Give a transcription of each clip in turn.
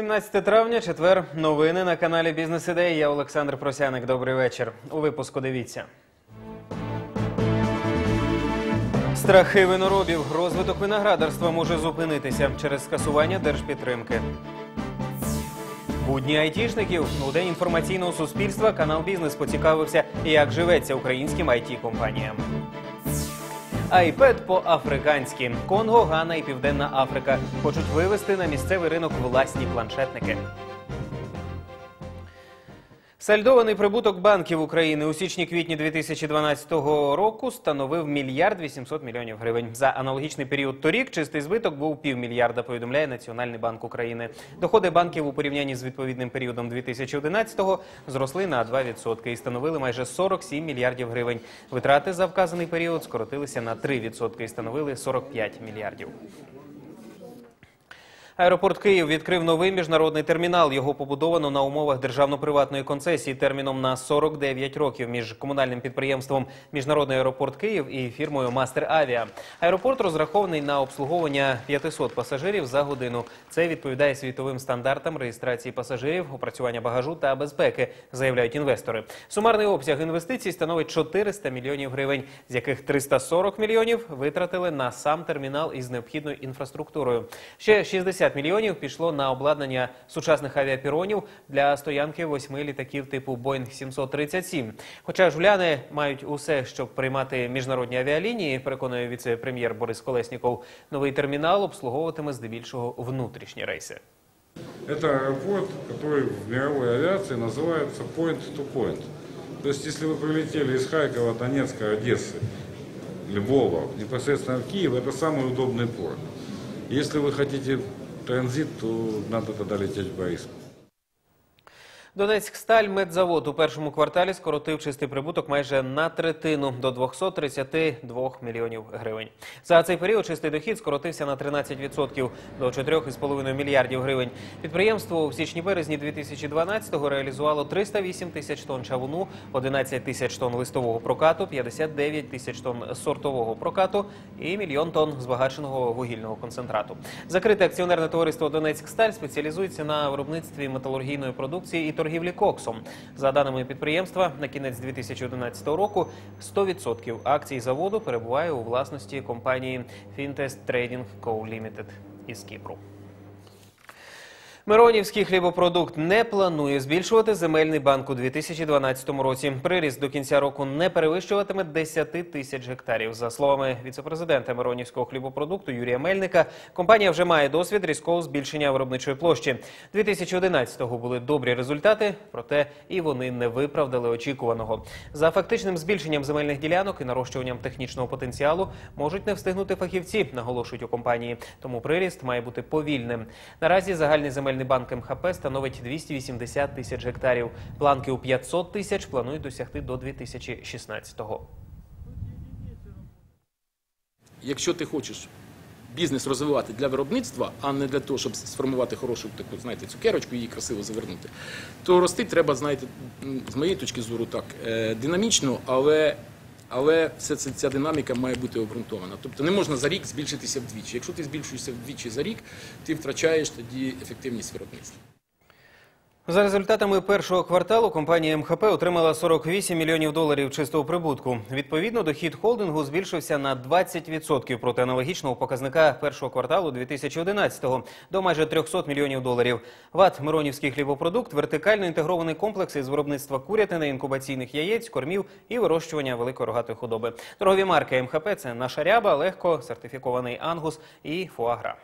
17 травня, четвер. Новини на каналі Бізнес Ідеї. Я Олександр Просяник. Добрий вечір. У випуску дивіться. Страхи виноробів. Розвиток виноградарства може зупинитися через скасування держпідтримки. Будні айтішників у день інформаційного суспільства канал Бізнес поцікавився, як живеться українським it компаніям iPad по-африканськи. Конго, Гана і Південна Африка хочуть вивести на місцевий ринок власні планшетники. Сальдований прибуток банків України у січні-квітні 2012 року становив мільярд 800 мільйонів гривень. За аналогічний період торік чистий збиток був півмільярда, повідомляє Національний банк України. Доходи банків у порівнянні з відповідним періодом 2011-го зросли на 2% і становили майже 47 мільярдів гривень. Витрати за вказаний період скоротилися на 3% і становили 45 мільярдів. Аеропорт Київ відкрив новий міжнародний термінал. Його побудовано на умовах державно-приватної концесії терміном на 49 років між комунальним підприємством Міжнародний аеропорт Київ і фірмою Мастер Авіа. Аеропорт розрахований на обслуговування 500 пасажирів за годину. Це відповідає світовим стандартам реєстрації пасажирів, опрацювання багажу та безпеки, заявляють інвестори. Сумарний обсяг інвестицій становить 400 мільйонів гривень, з яких 340 мільйонів витратили на сам термінал із необхідною інфраструктурою. Ще 60 мільйонів пішло на обладнання сучасних авіапіронів для стоянки восьми літаків типу Boeing 737. Хоча жуляни мають усе, щоб приймати міжнародні авіалінії, переконує віце-прем'єр Борис Колесніков, новий термінал обслуговуватиме здебільшого внутрішні рейси. Это аэропорт, который в мировой авиации называется point-to-point. То есть, если вы прилетели из Харькова, Донецка, Одессы, Львова непосредственно в Киев, это самый удобный порт. Если вы хотите транзит, то надо тогда лететь в Борисов. Донецьксталь медзавод у першому кварталі скоротив чистий прибуток майже на третину до 232 мільйонів гривень. За цей період чистий дохід скоротився на 13% до 4,5 мільярдів гривень. Підприємство у січні-березні 2012-го реалізувало 308 тисяч тонн чавуну, 11 тисяч тонн листового прокату, 59 тисяч тонн сортового прокату і мільйон тонн збагаченого вугільного концентрату. Закрите акціонерне товариство Донецьксталь спеціалізується на виробництві металургійної продукції і торгівлі коксом. За даними підприємства, на кінець 2011 року 100% акцій заводу перебуває у власності компанії Fintest Trading Co. Limited із Кіпру. Миронівський хлібопродукт не планує збільшувати земельний банк у 2012 році. Приріст до кінця року не перевищуватиме 10 тисяч гектарів. За словами віцепрезидента Миронівського хлібопродукту Юрія Мельника, компанія вже має досвід різкого збільшення виробничої площі. 2011-го були добрі результати, проте і вони не виправдали очікуваного. За фактичним збільшенням земельних ділянок і нарощуванням технічного потенціалу можуть не встигнути фахівці, наголошують у компанії. Тому приріст має бути повільним. Наразі загальний земельний банк МХП становить 280 тисяч гектарів. Планки у 500 тисяч планують досягти до 2016-го. Якщо ти хочеш бізнес розвивати для виробництва, а не для того, щоб сформувати хорошу таку, знаєте, цукерочку і її красиво завернути, то рости треба, знаєте, з моєї точки зору, так е, динамічно, але. Але все це ця динаміка має бути обґрунтована. Тобто не можна за рік збільшитися вдвічі. Якщо ти збільшуєшся вдвічі за рік, ти втрачаєш тоді ефективність виробництва. За результатами першого кварталу компанія МХП отримала 48 мільйонів доларів чистого прибутку. Відповідно, дохід холдингу збільшився на 20% проти аналогічного показника першого кварталу 2011-го до майже 300 мільйонів доларів. ВАТ Миронівський хлібопродукт вертикально інтегрований комплекс із виробництва курятини, інкубаційних яєць, кормів і вирощування великої рогатої худоби. Торгові марки МХП це наша ряба, легко, сертифікований ангус і фуагра.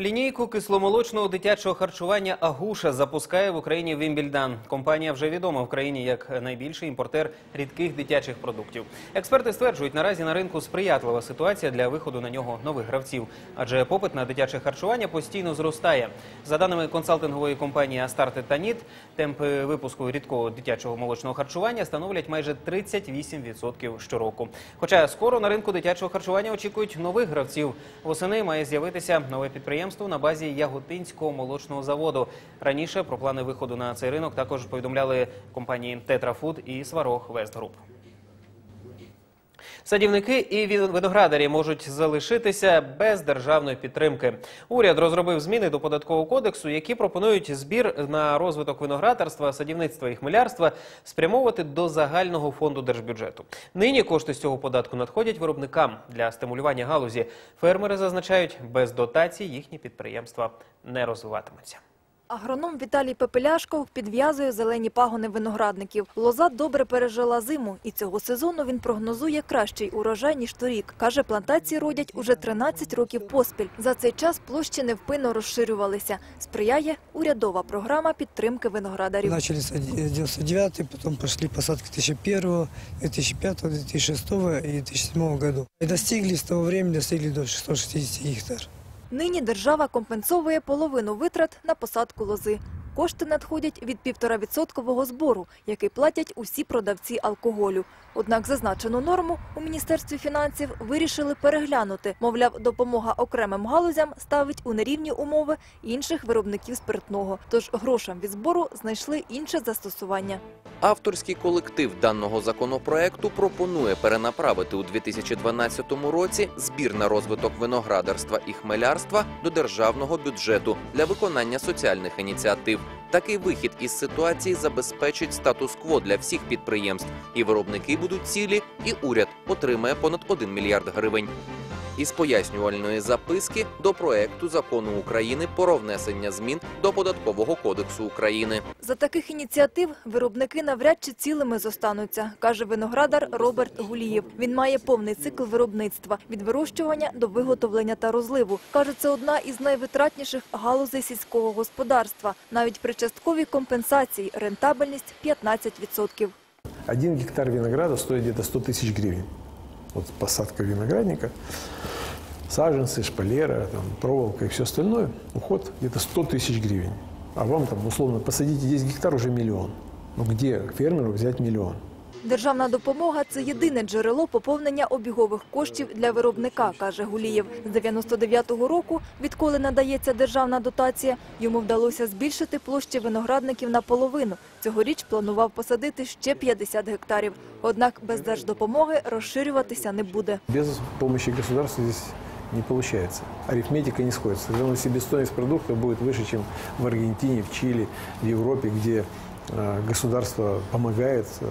Лінійку кисломолочного дитячого харчування Агуша запускає в Україні Вімбільдан. Компанія вже відома в країні як найбільший імпортер рідких дитячих продуктів. Експерти стверджують, наразі на ринку сприятлива ситуація для виходу на нього нових гравців, адже попит на дитяче харчування постійно зростає. За даними консалтингової компанії Астарте та Ніт, темпи випуску рідкого дитячого молочного харчування становлять майже 38% щороку. Хоча скоро на ринку дитячого харчування очікують нових гравців. Восени має з'явитися нове підприємство на базі Яготинського молочного заводу. Раніше про плани виходу на цей ринок також повідомляли компанії Тетрафуд і Сварог Вестгруп. Садівники і виноградарі можуть залишитися без державної підтримки. Уряд розробив зміни до податкового кодексу, які пропонують збір на розвиток виноградарства, садівництва і хмелярства спрямовувати до загального фонду держбюджету. Нині кошти з цього податку надходять виробникам для стимулювання галузі. Фермери зазначають, без дотацій їхні підприємства не розвиватимуться. Агроном Віталій Пепеляшков підв'язує зелені пагони виноградників. Лоза добре пережила зиму, і цього сезону він прогнозує кращий урожай, ніж торік. Каже, плантації родять уже 13 років поспіль. За цей час площі невпинно розширювалися. Сприяє урядова програма підтримки виноградарів. Начали с 99 потом пошли посадки 2001, 2005, 2006 и 2007 году. И достигли с того времени, достигли до 660 гектар. Нині держава компенсовує половину витрат на посадку лози. Кошти надходять від півторавідсоткового збору, який платять усі продавці алкоголю. Однак зазначену норму у Міністерстві фінансів вирішили переглянути. Мовляв, допомога окремим галузям ставить у нерівні умови інших виробників спиртного. Тож грошам від збору знайшли інше застосування. Авторський колектив даного законопроекту пропонує перенаправити у 2012 році збір на розвиток виноградарства і хмелярства до державного бюджету для виконання соціальних ініціатив. Такий вихід із ситуації забезпечить статус-кво для всіх підприємств, і виробники будуть цілі, і уряд отримає понад 1 мільярд гривень. Із пояснювальної записки до проекту закону України про внесення змін до податкового кодексу України. За таких ініціатив виробники навряд чи цілими зостануться, каже виноградар Роберт Гулієв. Він має повний цикл виробництва від вирощування до виготовлення та розливу. Каже, це одна із найвитратніших галузей сільського господарства. Навіть при частковій компенсації рентабельність 15%. Один гектар винограда стоит где-то 100 тысяч гривен. Вот посадка виноградника, саженцы, шпалера, там, проволока и все остальное, уход где-то 100 тысяч гривен. А вам там условно посадите 10 гектар уже миллион. Ну где фермеру взять миллион? Державна допомога – це єдине джерело поповнення обігових коштів для виробника, каже Гулієв. З 99-го року, відколи надається державна дотація, йому вдалося збільшити площі виноградників наполовину. Цьогоріч планував посадити ще 50 гектарів. Однак без держдопомоги розширюватися не буде. Без помощи государства здесь не получается. Арифметика не сходится. Себестоимость продукта будет выше, чем в Аргентине, в Чили, в Европе, где государство помогает э,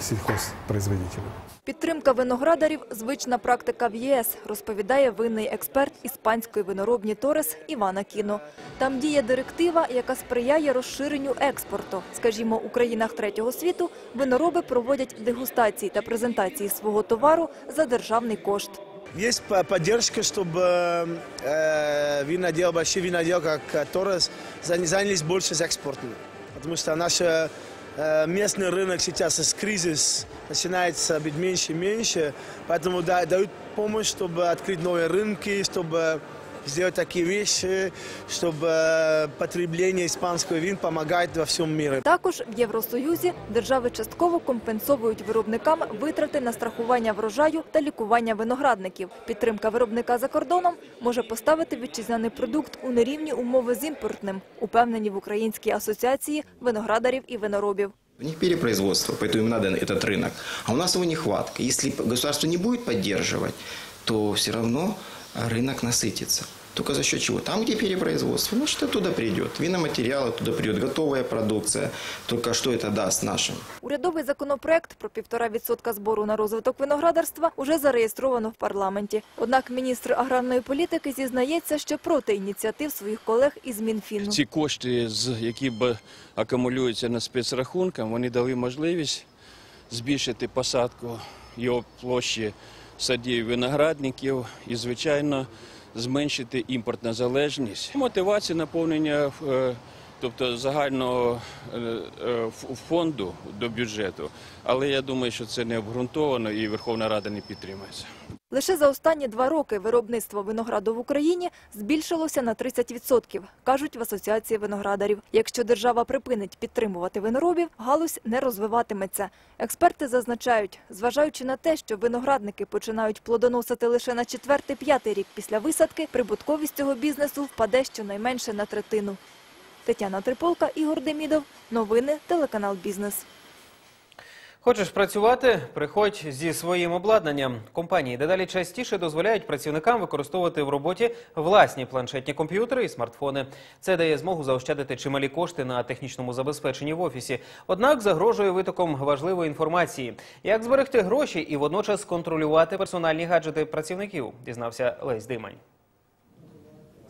сельхозпроизводителям. Підтримка виноградарів – звична практика в ЄС, розповідає винний експерт іспанської виноробні Торес Івана Кіно. Там діє директива, яка сприяє розширенню експорту. Скажімо, у країнах третього світу винороби проводять дегустації та презентації свого товару за державний кошт. Есть по- поддержка, чтобы э, винодел, большие винодел, как э, Торрес, зан- занялись больше с экспортом. Потому что наш э, местный рынок сейчас из кризис начинается быть меньше и меньше. Поэтому да- дают помощь, чтобы открыть новые рынки, чтобы сделать такие вещи, чтобы э, потребление испанского вин помогает во всем мире. Також в Євросоюзі держави частково компенсовують виробникам витрати на страхування врожаю та лікування виноградників. Підтримка виробника за кордоном може поставити вітчизняний продукт у нерівні умови з імпортним, упевнені в Українській асоціації виноградарів і виноробів. У них перепроизводство, поэтому им надо этот рынок. А у нас его нехватка. Если государство не будет поддерживать, то все равно рынок насытится. Только за счет чего? Там, где перепроизводство, значит, оттуда придет. Виноматериал оттуда придет, готовая продукция. Только что это даст нашим? Урядовий законопроект про півтора відсотка збору на розвиток виноградарства уже зареєстровано в парламенті. Однак міністр аграрної політики зізнається, що проти ініціатив своїх колег із Мінфіну. Ці кошти, з які б акумулюються на спецрахунках, вони дали можливість збільшити посадку його площі садів виноградників і, звичайно, зменшити імпортну залежність. Мотивація наповнення е, тобто загального е, фонду до бюджету. Але я думаю, що це не обґрунтовано і Верховна Рада не підтримується. Лише за останні два роки виробництво винограду в Україні збільшилося на 30%, кажуть в Асоціації виноградарів. Якщо держава припинить підтримувати виноробів, галузь не розвиватиметься. Експерти зазначають, зважаючи на те, що виноградники починають плодоносити лише на четвертий-п'ятий рік після висадки, прибутковість цього бізнесу впаде щонайменше на третину. Тетяна Триполка, Ігор Демідов. Новини телеканал Бізнес. Хочеш працювати? Приходь зі своїм обладнанням. Компанії дедалі частіше дозволяють працівникам використовувати в роботі власні планшетні комп'ютери і смартфони. Це дає змогу заощадити чималі кошти на технічному забезпеченні в офісі. Однак загрожує витоком важливої інформації. Як зберегти гроші і водночас контролювати персональні гаджети працівників, дізнався Лесь Димань.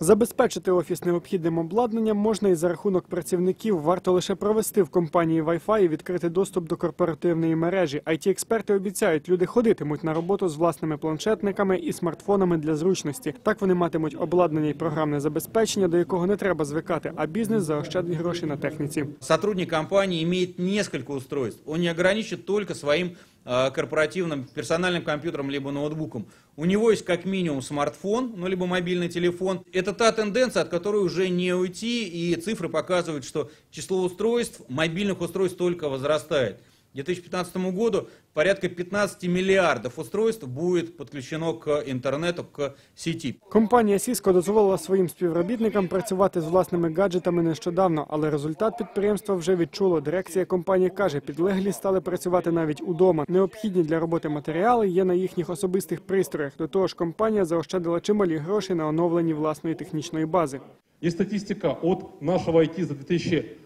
Забезпечити офіс необхідним обладнанням можна і за рахунок працівників. Варто лише провести в компанії Wi-Fi і відкрити доступ до корпоративної мережі. it експерти обіцяють, люди ходитимуть на роботу з власними планшетниками і смартфонами для зручності. Так вони матимуть обладнання і програмне забезпечення, до якого не треба звикати, а бізнес заощадить гроші на техніці. Сотрудник компании имеет несколько устройств. Он не ограничен только своим э, корпоративным персональным компьютером либо ноутбуком. У него есть как минимум смартфон, ну либо мобильный телефон. Это та тенденция, от которой уже не уйти, и цифры показывают, что число устройств, мобильных устройств только возрастает. К 2015 году порядка 15 миллиардов устройств будет подключено к интернету, к сети. Компанія Cisco дозволила своїм співробітникам працювати з власними гаджетами нещодавно, але результат підприємства вже відчуло. Дирекція компанії каже, підлеглі стали працювати навіть удома. Необхідні для роботи матеріали є на їхніх особистих пристроях. До того ж, компанія заощадила чималі гроші на оновленні власної технічної бази. Есть статистика от нашего IT за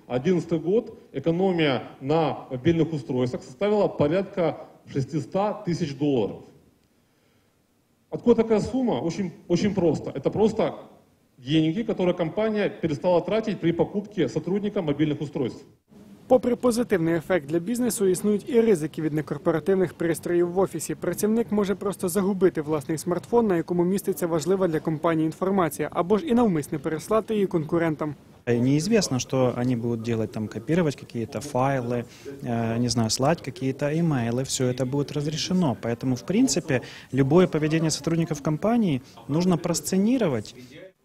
2011 год. Экономия на мобильных устройствах составила порядка 600 тысяч долларов. Откуда такая сумма? Очень, очень просто. Это просто деньги, которые компания перестала тратить при покупке сотрудникам мобильных устройств. Попри позитивний ефект для бізнесу, існують і ризики від некорпоративних пристроїв в офісі. Працівник може просто загубити власний смартфон, на якому міститься важлива для компанії інформація, або ж і навмисне переслати її конкурентам. Неизвестно, что они будут делать, там, копировать какие-то файлы, э, не знаю, слать какие-то имейлы, все это будет разрешено. Поэтому, в принципе, любое поведение сотрудников компании нужно просценировать.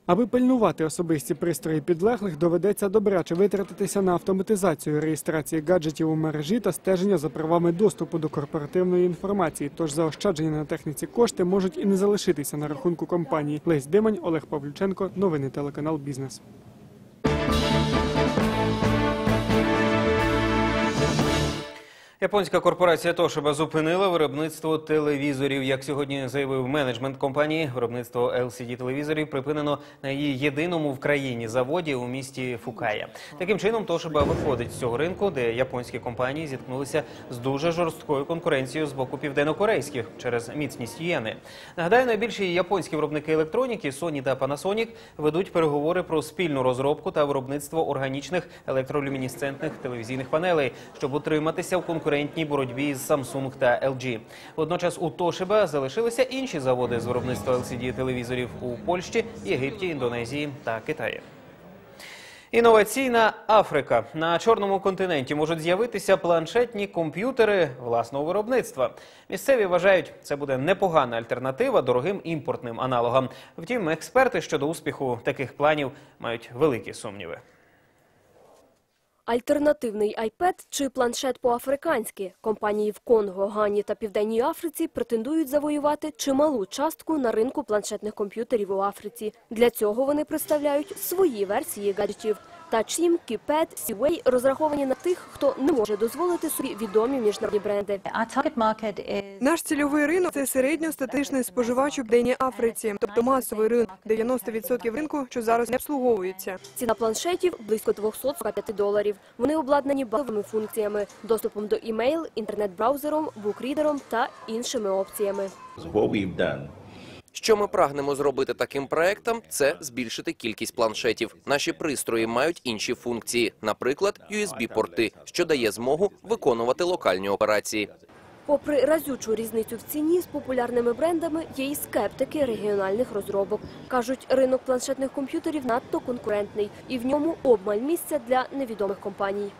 Аби пильнувати особисті пристрої підлеглих, доведеться добряче витратитися на автоматизацію реєстрації гаджетів у мережі та стеження за правами доступу до корпоративної інформації. Тож заощаджені на техніці кошти можуть і не залишитися на рахунку компанії. Лесь Димань, Олег Павлюченко, новини телеканал Бізнес. Японська корпорація Toshiba зупинила виробництво телевізорів. Як сьогодні заявив менеджмент компанії, виробництво LCD телевізорів припинено на її єдиному в країні заводі у місті Фукая. Таким чином, Toshiba виходить з цього ринку, де японські компанії зіткнулися з дуже жорсткою конкуренцією з боку південнокорейських через міцність єни. Нагадаю, найбільші японські виробники електроніки Sony та Panasonic ведуть переговори про спільну розробку та виробництво органічних електролюмінесцентних телевізійних панелей, щоб утриматися в конкурентній боротьбі з Samsung та LG. Водночас у Toshiba залишилися інші заводи з виробництва LCD телевізорів у Польщі, Єгипті, Індонезії та Китаї. Інноваційна Африка на чорному континенті можуть з'явитися планшетні комп'ютери власного виробництва. Місцеві вважають, це буде непогана альтернатива дорогим імпортним аналогам. Втім, експерти щодо успіху таких планів мають великі сумніви. Альтернативний iPad чи планшет по-африканськи. Компанії в Конго, Гані та Південній Африці претендують завоювати чималу частку на ринку планшетних комп'ютерів у Африці. Для цього вони представляють свої версії гаджетів. TouchSim, Keypad, Seaway розраховані на тих, хто не може дозволити собі відомі міжнародні бренди. Наш цільовий ринок це середньостатичний споживач у Південній Африці, тобто масовий ринок, 90% ринку, що зараз не обслуговується. Ціна планшетів – близько 245 доларів. Вони обладнані базовими функціями – доступом до імейл, інтернет-браузером, букрідером та іншими опціями. Що ми прагнемо зробити таким проектом, це збільшити кількість планшетів. Наші пристрої мають інші функції, наприклад, USB-порти, що дає змогу виконувати локальні операції. Попри разючу різницю в ціні з популярними брендами, є і скептики регіональних розробок. Кажуть, ринок планшетних комп'ютерів надто конкурентний, і в ньому обмаль місця для невідомих компаній.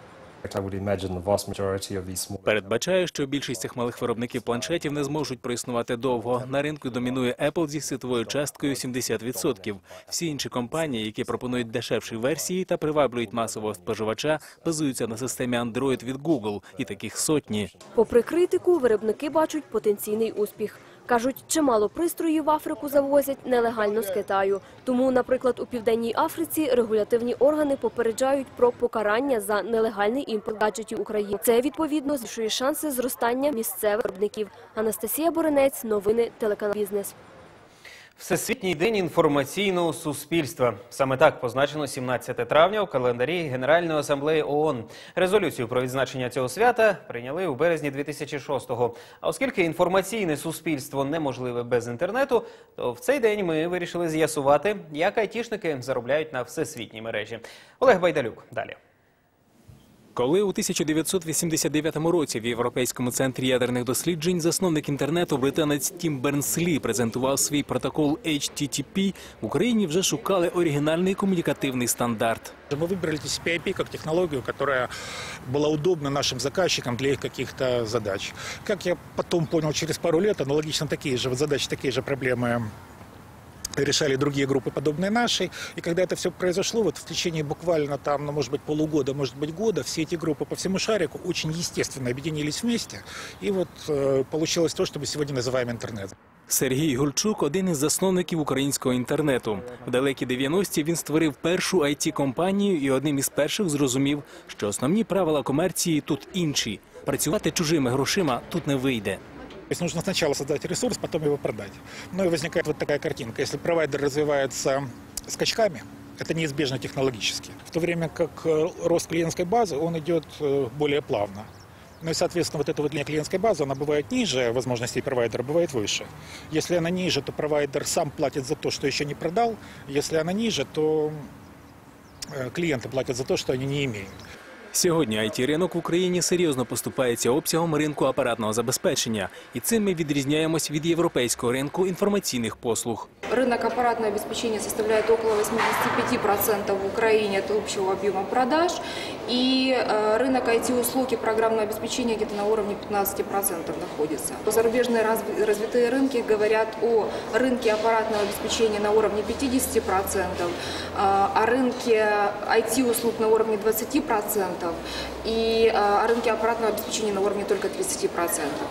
Передбачаю, що більшість цих малих виробників планшетів не зможуть проіснувати довго. На ринку домінує Apple зі світовою часткою 70%. Всі інші компанії, які пропонують дешевші версії та приваблюють масового споживача, базуються на системі Android від Google, і таких сотні. Попри критику, виробники бачать потенційний успіх. Кажуть, чимало пристроїв в Африку завозять нелегально з Китаю. Тому, наприклад, у Південній Африці регулятивні органи попереджають про покарання за нелегальний імпорт гаджетів України. Це, відповідно, збільшує шанси зростання місцевих виробників. Анастасія Боренець, новини, телеканал «Бізнес». Всесвітній день інформаційного суспільства. Саме так позначено 17 травня у календарі Генеральної асамблеї ООН. Резолюцію про відзначення цього свята прийняли у березні 2006-го. А оскільки інформаційне суспільство неможливе без інтернету, то в цей день ми вирішили з'ясувати, як айтішники заробляють на всесвітній мережі. Олег Байдалюк. Далі. Коли у 1989 році в Європейському центрі ядерних досліджень засновник інтернету британець Тім Бернслі презентував свій протокол HTTP, в Україні вже шукали оригінальний комунікативний стандарт. Мы выбрали TCP/IP как технологию, которая была удобна нашим заказчикам для их каких-то задач. Как я потом понял через пару лет, аналогично такие же вот задачи, такие же проблемы решали другие группы, подобные нашей. И когда это все произошло, вот в течение буквально там, ну, может быть, полугода, может быть, года, все эти группы по всему шарику очень естественно объединились вместе. И вот э, получилось то, что мы сегодня называем интернет. Сергій Гульчук – один із засновників українського інтернету. В далекі 90-ті він створив першу IT-компанію і одним із перших зрозумів, що основні правила комерції тут інші. Працювати чужими грошима тут не вийде. То есть нужно сначала создать ресурс, потом его продать. Ну и возникает вот такая картинка. Если провайдер развивается скачками, это неизбежно технологически. В то время как э, рост клиентской базы, он идет э, более плавно. Ну и, соответственно, вот эта вот линия клиентской базы, она бывает ниже возможностей провайдера, бывает выше. Если она ниже, то провайдер сам платит за то, что еще не продал. Если она ниже, то э, клиенты платят за то, что они не имеют. Сьогодні IT-ринок в Україні серйозно поступається обсягом ринку апаратного забезпечення, і цим ми відрізняємось від європейського ринку інформаційних послуг. Рынок аппаратного обеспечения составляет около 85% в Украине от общего объема продаж. И э, рынок IT-услуг и программного обеспечения где-то на уровне 15% находится. Зарубежные разви- развитые рынки говорят о рынке аппаратного обеспечения на уровне 50%, э, о рынке IT-услуг на уровне 20% и э, о рынке аппаратного обеспечения на уровне только 30%.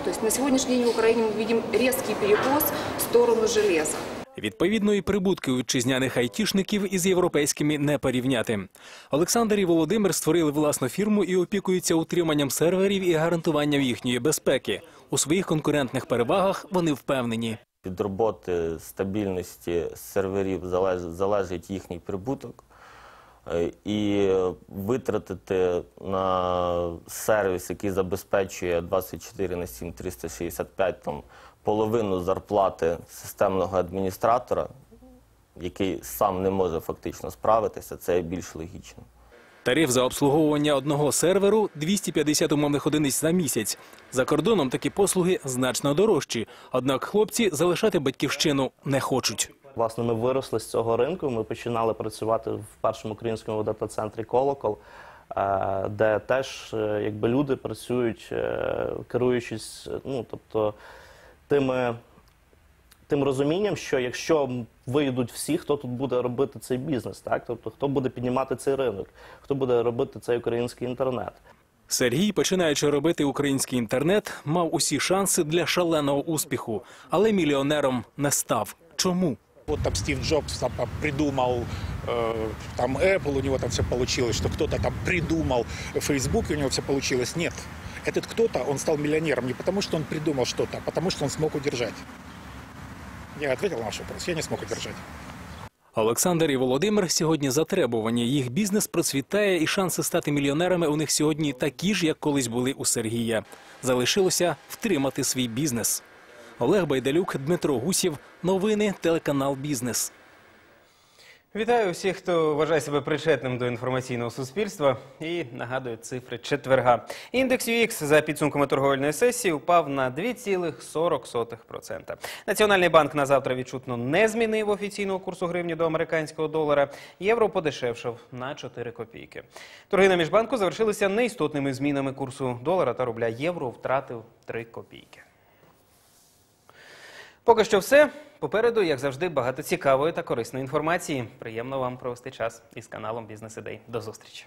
То есть на сегодняшний день в Украине мы видим резкий перекос в сторону железа. Відповідно, і прибутки у вітчизняних айтішників із європейськими не порівняти. Олександр і Володимир створили власну фірму і опікуються утриманням серверів і гарантуванням їхньої безпеки. У своїх конкурентних перевагах вони впевнені. Від роботи стабільності серверів залежить, залежить їхній прибуток. Е, І витратити на сервіс, який забезпечує 24 на 7, 365, там, половину зарплати системного адміністратора, який сам не може фактично справитися, це більш логічно. Тариф за обслуговування одного серверу 250 умовних одиниць за місяць. За кордоном такі послуги значно дорожчі. Однак хлопці залишати батьківщину не хочуть. Власне, ми виросли з цього ринку. Ми починали працювати в першому українському дата-центрі Колокол, е, де теж е, якби люди працюють, е, керуючись, ну тобто тими. Тим розумінням, що якщо вийдуть всі, хто тут буде робити цей бізнес, так тобто хто буде піднімати цей ринок, хто буде робити цей український інтернет. Сергій, починаючи робити український інтернет, мав усі шанси для шаленого успіху, але мільйонером не став. Чому? Вот там Стив Джобс там, придумал, э, там Apple, у него там все получилось, что кто-то там придумал Facebook, и у него все получилось. Нет. Этот кто-то, он стал миллионером не потому, что он придумал что-то, а потому, что он смог удержать. Я ответил на ваш вопрос, я не смог удержать. Олександр і Володимир сьогодні затребувані. Їх бізнес процвітає, і шанси стати мільйонерами у них сьогодні такі ж, як колись були у Сергія. Залишилося втримати свій бізнес. Олег Байдалюк, Дмитро Гусів. Новини телеканал Бізнес. Вітаю всіх, хто вважає себе причетним до інформаційного суспільства і нагадую цифри четверга. Індекс UX за підсумками торговельної сесії впав на 2,40%. Національний банк на завтра відчутно не змінив офіційного курсу гривні до американського долара. Євро подешевшав на 4 копійки. Торги на міжбанку завершилися неістотними змінами курсу долара та рубля. Євро втратив 3 копійки. Поки що все. Попереду, як завжди, багато цікавої та корисної інформації. Приємно вам провести час із каналом Бізнес Ідей. До зустрічі.